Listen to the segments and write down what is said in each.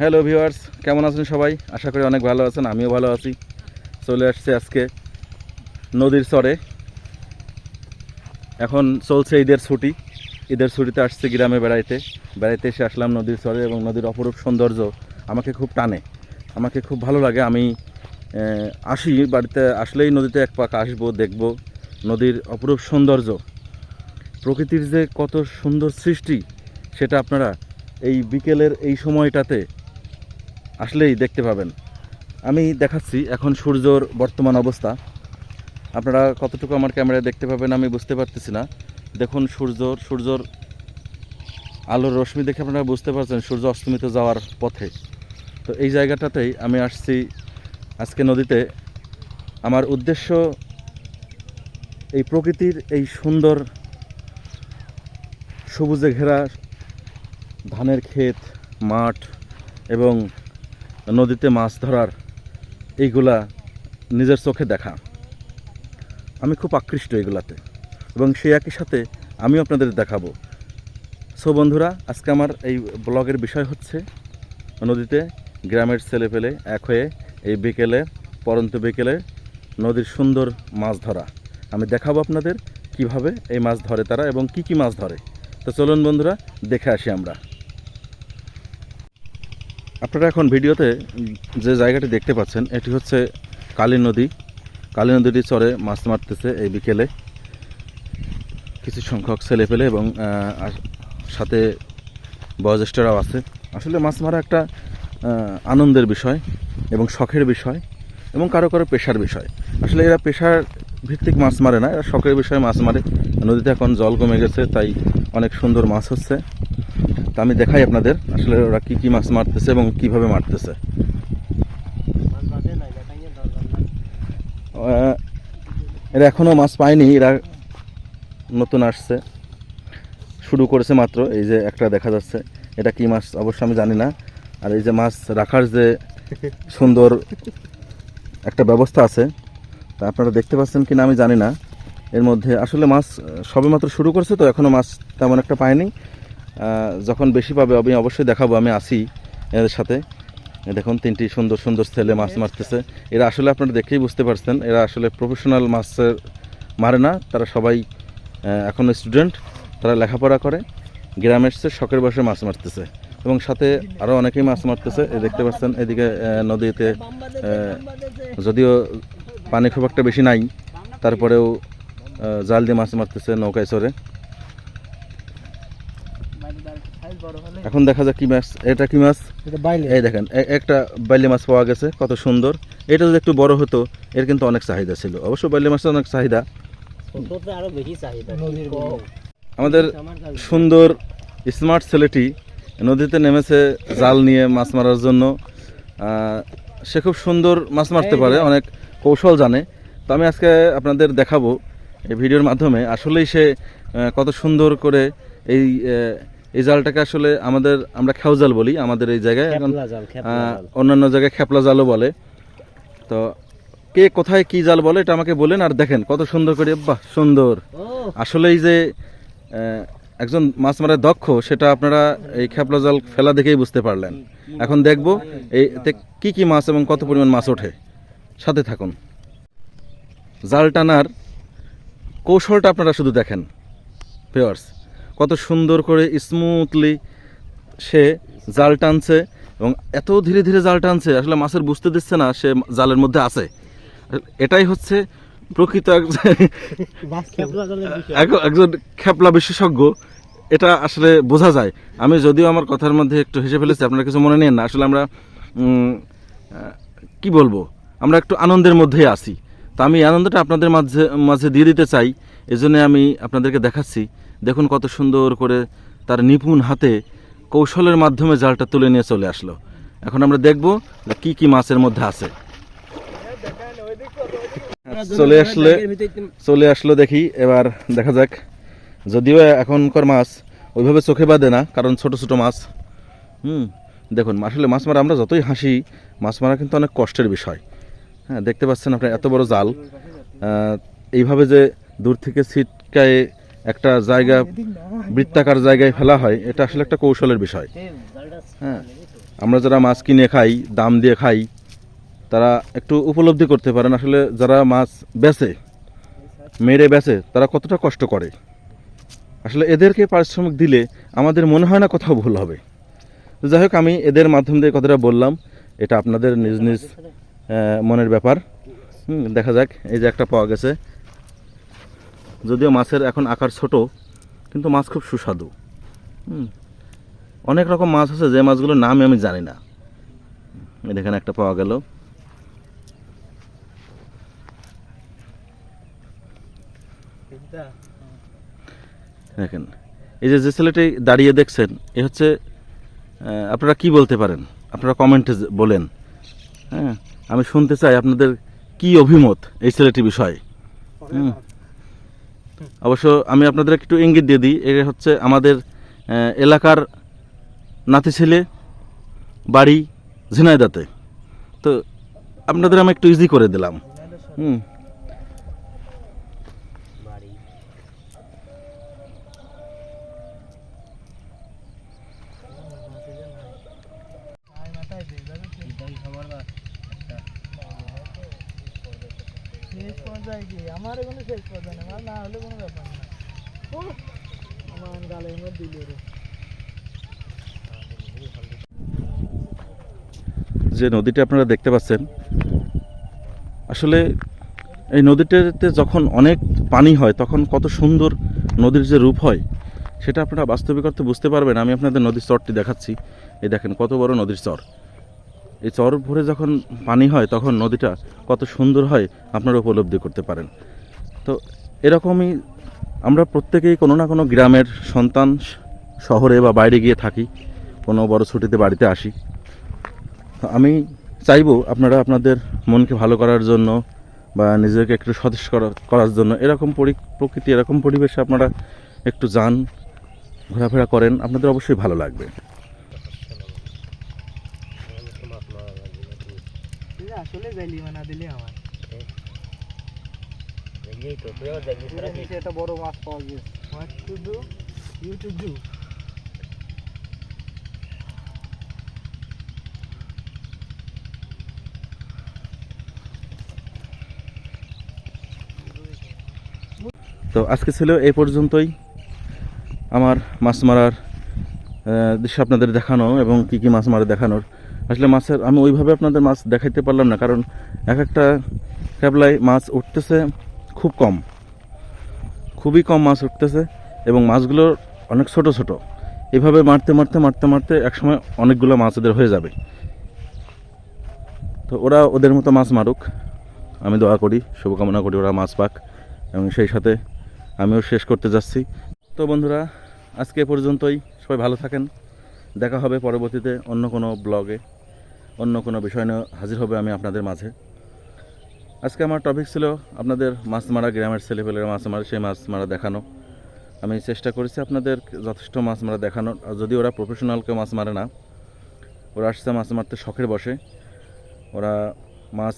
Hello viewers কেমন আছেন সবাই? আশা করি অনেক ভালো আছেন, আমিও ভালো আছি। চলে আসছে আজকে নদীর চরে। এখন চলছে ঈদের ছুটি। ঈদের ছুটিতে আসছে গ্রামে বেড়াইতে। বেড়াইতে এসে আসলাম নদীর চরে এবং নদীর অপরূপ সৌন্দর্য আমাকে খুব টানে। আমাকে খুব ভালো লাগে। আমি আসি বাড়িতে, আসলেই নদীতে এক পাক আসব, দেখব নদীর অপরূপ সৌন্দর্য। প্রকৃতির যে কত সুন্দর সৃষ্টি, সেটা আপনারা এই বিকেলের এই সময়টাতে আসলেই দেখতে পাবেন। আমি দেখাচ্ছি এখন সূর্যর বর্তমান অবস্থা। আপনারা কতটুকু আমার ক্যামেরায় দেখতে পাবেন আমি বুঝতে পারতেছি না। দেখুন সূর্যর সূর্যর আলোর রশ্মি দেখে আপনারা বুঝতে পারছেন সূর্য অস্তমিত যাওয়ার পথে। তো এই জায়গাটাতেই আমি আসছি আজকে নদীতে। আমার উদ্দেশ্য এই প্রকৃতির এই সুন্দর সবুজে ঘেরা ধানের ক্ষেত, মাঠ এবং নদীতে মাছ ধরার এইগুলা নিজের চোখে দেখা। আমি খুব আকৃষ্ট এগুলাতে এবং সেই একই সাথে আমিও আপনাদের দেখাবো। সো বন্ধুরা, আজকে আমার এই ব্লগের বিষয় হচ্ছে নদীতে গ্রামের ছেলে পেলে এক হয়ে এই বিকেলে, পরন্ত বিকেলে নদীর সুন্দর মাছ ধরা। আমি দেখাবো আপনাদের কীভাবে এই মাছ ধরে তারা এবং কি কি মাছ ধরে। তো চলুন বন্ধুরা, দেখে আসি আমরা। আপনারা এখন ভিডিওতে যে জায়গাটি দেখতে পাচ্ছেন, এটি হচ্ছে কালী নদী। কালী নদীটি চরে মাছ মারতেছে এই বিকেলে। কিছু সংখ্যক ছেলে পেলে এবং সাথে বয়োজ্যেষ্ঠরাও আছে। আসলে মাছ মারা একটা আনন্দের বিষয় এবং শখের বিষয় এবং কারও কারও পেশার বিষয়। আসলে এরা পেশার ভিত্তিক মাছ মারে না, এরা শখের বিষয়ে মাছ মারে। নদীতে এখন জল কমে গেছে, তাই অনেক সুন্দর মাছ হচ্ছে। তা আমি দেখাই আপনাদের আসলে ওরা কি কি মাছ মারতেছে এবং কীভাবে মারতেছে। এরা এখনও মাছ পায়নি এরা নতুন আসছে। শুরু করেছে মাত্র এই যে একটা দেখা যাচ্ছে। এটা কি মাছ অবশ্য আমি জানি না। আর এই যে মাছ রাখার যে সুন্দর একটা ব্যবস্থা আছে তা আপনারা দেখতে পাচ্ছেন কিনা আমি জানি না। এর মধ্যে আসলে মাছ আহ, সবেমাত্র শুরু করছে তো এখনও মাছ তেমন একটা পায়নি। যখন বেশি পাবে, আমি অবশ্যই দেখাবো, আমি আসি এদের সাথে। দেখুন, তিনটি সুন্দর সুন্দর ছেলে মাছ মারতেছে। এরা আসলে আপনারা দেখেই বুঝতে পারছেন, এরা আসলে প্রফেশনাল মাছের মারে না। তারা সবাই এখন স্টুডেন্ট তারা লেখাপড়া করে। গ্রামে এসছে, শখের বসে মাছ মারতেছে। এবং সাথে আরও অনেকেই মাছ মারতেছে। এই দেখতে পাচ্ছেন, এদিকে নদীতে যদিও পানি খুব একটা বেশি নাই, তারপরেও জাল দিয়ে মাছ মারতেছে নৌকায় চড়ে। এখন দেখা যাক কি মাছ এটা কি মাছ? এই দেখেন একটা বাইলি মাছ পাওয়া গেছে কত সুন্দর। এটা যদি একটু বড় হতো এর কিন্তু অনেক চাহিদা ছিল। অবশ্য বাইলি মাছের অনেক চাহিদা। আরও বেশি চাহিদা আমাদের সুন্দর স্মার্ট ছেলেটি নদীতে নেমেছে জাল নিয়ে মাছ মারার জন্য। সে খুব সুন্দর মাছ মারতে পারে অনেক কৌশল জানে। তো আমি আজকে আপনাদের দেখাবো এই ভিডিওর মাধ্যমে আসলেই সে কত সুন্দর করে এই এই জালটাকে আসলে আমাদের আমরা খেউ জাল বলি আমাদের এই জায়গায়। এখন অন্যান্য জায়গায় খেপলা জালও বলে। তো কে কোথায় কি জাল বলে এটা আমাকে বলেন আর দেখেন কত সুন্দর করে বাহ সুন্দর। ও আসলেই যে একজন মাছ মারার দক্ষ সেটা আপনারা এই খেপলা জাল ফেলা দেখেই বুঝতে পারলেন। এখন দেখব এই এতে কি কি মাছ এবং কত পরিমাণ মাছ ওঠে। সাথে থাকুন। জাল টানার কৌশলটা আপনারা শুধু দেখেন। পেয়ার্স কত সুন্দর করে স্মুথলি সে জাল টানছে এবং এত ধীরে ধীরে জাল টানছে আসলে মাছের বুঝতে দিচ্ছে না সে জালের মধ্যে আছে। এটাই হচ্ছে প্রকৃত একজন খেপলা বিশেষজ্ঞ এটা আসলে বোঝা যায়। আমি যদিও আমার কথার মধ্যে একটু হেসে ফেলেছি আপনারা কিছু মনে নেন না? আসলে আমরা কি বলব? আমরা একটু আনন্দের মধ্যেই আছি। তো আমি আনন্দটা আপনাদের মাঝে মাঝে দিয়ে দিতে চাই এজন্য আমি আপনাদেরকে দেখাচ্ছি। দেখুন কত সুন্দর করে তার নিপুণ হাতে কৌশলের মাধ্যমে জালটা তুলে নিয়ে চলে আসলো। এখন আমরা দেখব কি কি মাছের মধ্যে আছে। চলে আসলে, চলে আসলো দেখি, এবার দেখা যাক। যদিও এখনকার মাছ ওইভাবে চোখে বাঁধে না, কারণ ছোট ছোট মাছ। হুম, দেখুন, আসলে মাছ মারা, আমরা যতই হাসি, মাছ মারা কিন্তু অনেক কষ্টের বিষয়। হ্যাঁ দেখতে পাচ্ছেন আপনার এত বড় জাল। এইভাবে যে দূর থেকে ছিটকায়ে একটা জায়গা বৃত্তাকার জায়গায় ফেলা হয়, এটা আসলে একটা কৌশলের বিষয়। হ্যাঁ আমরা যারা মাছ কিনে খাই, দাম দিয়ে খাই, তারা একটু উপলব্ধি করতে পারেন আসলে যারা মাছ বেচে, মেরে বেচে, তারা কতটা কষ্ট করে। আসলে এদেরকে পারিশ্রমিক দিলে আমাদের মনে হয় না কোথাও ভুল হবে। যাই হোক, আমি এদের মাধ্যম দিয়ে কথাটা বললাম, এটা আপনাদের নিজ নিজ মনের ব্যাপার। দেখা যাক, এই যে একটা পাওয়া গেছে। যদিও মাছের এখন আকার ছোট, কিন্তু মাছ খুব সুস্বাদু। অনেক রকম মাছ আছে, যে মাছগুলোর নামই আমি জানি না। এখানে একটা পাওয়া গেল। দেখেন, এই যে যে ছেলেটি দাঁড়িয়ে দেখছেন, এ হচ্ছে আপনারা কি বলতে পারেন? আপনারা কমেন্টে বলেন। হ্যাঁ আমি শুনতে চাই আপনাদের কি অভিমত এই ছেলেটির বিষয়ে। হুম। অবশ্য আমি আপনাদের একটু ইঙ্গিত দিয়ে দিই এটা হচ্ছে আমাদের এলাকার নাতি ছেলে, বাড়ি ঝিনাইদাতে। তো আপনাদের আমি একটু ইজি করে দিলাম। হুম বাড়ি এটাই সবার বা একটা পর্যায়ে কি কোনো শেষ না না হলে কোনো ব্যাপার না। আমার যে নদীটা আপনারা দেখতে পাচ্ছেন, আসলে এই নদীটাতে যখন অনেক পানি হয়, তখন কত সুন্দর নদীর যে রূপ হয়, সেটা আপনারা বাস্তবিক অর্থে বুঝতে পারবেন। আমি আপনাদের নদীর চরটি দেখাচ্ছি। এই দেখেন কত বড় নদীর চর। এই চর ভরে যখন পানি হয়, তখন নদীটা কত সুন্দর হয় আপনারা উপলব্ধি করতে পারেন। তো এরকমই আমরা প্রত্যেকেই কোনো না কোনো গ্রামের সন্তান শহরে বা বাইরে গিয়ে থাকি, কোনো বড় ছুটিতে বাড়িতে আসি। তো আমি চাইব আপনারা আপনাদের মনকে ভালো করার জন্য বা নিজেকে একটু সতেজ করা, করার জন্য এরকম পরি, প্রকৃতি, এরকম পরিবেশে আপনারা একটু যান, ঘোরাফেরা করেন, আপনাদের অবশ্যই ভালো লাগবে মাছ মারা লাগবে নাকি? তুই আসলে যাইলি মানা দিলি আমার তো তুই আবার দেখবি সারা নিচে একটা বড় মাছ পাওয়া গেছে। What to do you to do তো আজকে ছিল এই পর্যন্তই। আমার মাছ মারার আহ, দৃশ্য আপনাদের দেখানো এবং কি কি মাছ মারা দেখানোর। আসলে মাছের আমি ওইভাবে আপনাদের মাছ দেখাইতে পারলাম না, কারণ এক একটা ক্যাবলায় মাছ উঠতেছে খুব কম। খুবই কম মাছ উঠতেছে এবং মাছগুলো অনেক ছোট ছোট। এভাবে মারতে মারতে মারতে মারতে একসময় অনেকগুলো মাছ ওদের হয়ে যাবে। তো ওরা ওদের মতো মাছ মারুক। আমি দোয়া করি, শুভকামনা করি ওরা মাছ পাক এবং সেই সাথে আমিও শেষ করতে যাচ্ছি। তো বন্ধুরা, আজকে পর্যন্তই। সবাই ভালো থাকেন। দেখা হবে পরবর্তীতে অন্য কোনো ব্লগে। অন্য কোনো বিষয় নিয়ে হাজির হবে আমি আপনাদের মাঝে। আজকে আমার টপিক ছিল আপনাদের মাছ মারা গ্রামের ছেলেপেলেরা মাছ মারা সেই মাছ মারা দেখানো। আমি চেষ্টা করেছি আপনাদের যথেষ্ট মাছ মারা দেখানোর যদি ওরা প্রফেশনাল কেউ মাছ মারে না, ওরা আসছে মাছ মারতে শখের বসে। ওরা মাছ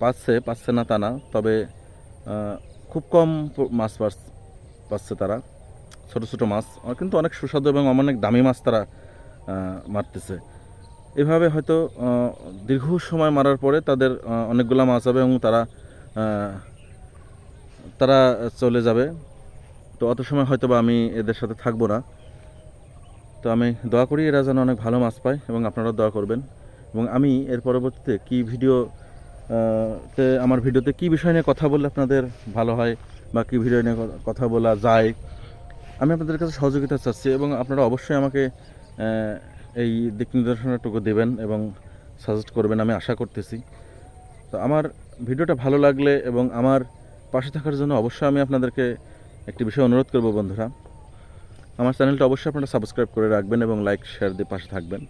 পাচ্ছে পাচ্ছে না তা না, তবে খুব কম মাছ পাচ্ছে তারা, ছোট ছোট মাছ। কিন্তু অনেক সুস্বাদু এবং অনেক দামি মাছ তারা মারতেছে। এভাবে হয়তো দীর্ঘ সময় মারার পরে তাদের অনেকগুলো মাছ হবে এবং তারা তারা চলে যাবে। তো অত সময় হয়তো বা আমি এদের সাথে থাকব না। তো আমি দোয়া করি এরা যেন অনেক ভালো মাছ পায় এবং আপনারা দোয়া করবেন। এবং আমি এর পরবর্তীতে কি ভিডিও তে আমার ভিডিওতে কি বিষয় নিয়ে কথা বললে আপনাদের ভালো হয় বা কি ভিডিও নিয়ে কথা বলা যায়, আমি আপনাদের কাছে সহযোগিতা চাচ্ছি এবং আপনারা অবশ্যই আমাকে এই দিক নির্দেশনাটুকু দেবেন এবং সাজেস্ট করবেন আমি আশা করতেছি। তো আমার ভিডিওটা ভালো লাগলে এবং আমার পাশে থাকার জন্য অবশ্যই আমি আপনাদেরকে একটি বিষয় অনুরোধ করব বন্ধুরা। আমার চ্যানেলটা অবশ্যই আপনারা সাবস্ক্রাইব করে রাখবেন এবং লাইক শেয়ার দিয়ে পাশে থাকবেন।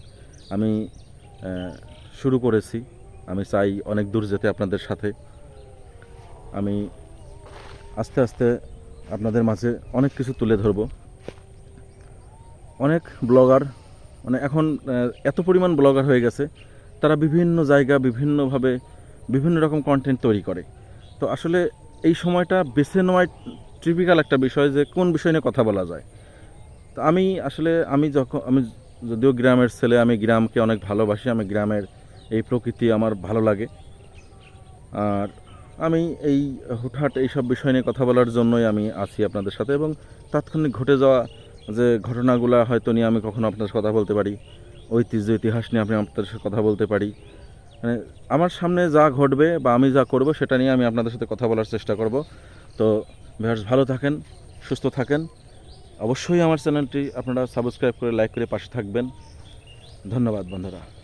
আমি শুরু করেছি। আমি চাই অনেক দূর যেতে আপনাদের সাথে। আমি আস্তে আস্তে আপনাদের মাঝে অনেক কিছু তুলে ধরব। অনেক ব্লগার মানে এখন এত পরিমাণ ব্লগার হয়ে গেছে, তারা বিভিন্ন জায়গা বিভিন্নভাবে বিভিন্ন রকম কন্টেন্ট তৈরি করে। তো আসলে এই সময়টা বেছে নেওয়াই ট্রিপিক্যাল একটা বিষয় যে কোন বিষয় নিয়ে কথা বলা যায়। তো আমি আসলে, আমি যখন, আমি যদিও গ্রামের ছেলে, আমি গ্রামকে অনেক ভালোবাসি, আমি গ্রামের এই প্রকৃতি আমার ভালো লাগে। আর আমি এই হুটহাট এইসব বিষয় নিয়ে কথা বলার জন্যই আমি আছি আপনাদের সাথে এবং তাৎক্ষণিক ঘটে যাওয়া যে ঘটনাগুলো হয়তো নিয়ে আমি কখনো আপনার কথা বলতে পারি, ঐতিহ্য, ইতিহাস নিয়ে আমি আপনাদের সাথে কথা বলতে পারি। মানে আমার সামনে যা ঘটবে বা আমি যা করব সেটা নিয়ে আমি আপনাদের সাথে কথা বলার চেষ্টা করব। তো ভিউয়ার্স, ভালো থাকেন, সুস্থ থাকেন। অবশ্যই আমার চ্যানেলটি আপনারা সাবস্ক্রাইব করে, লাইক করে পাশে থাকবেন। ধন্যবাদ বন্ধুরা।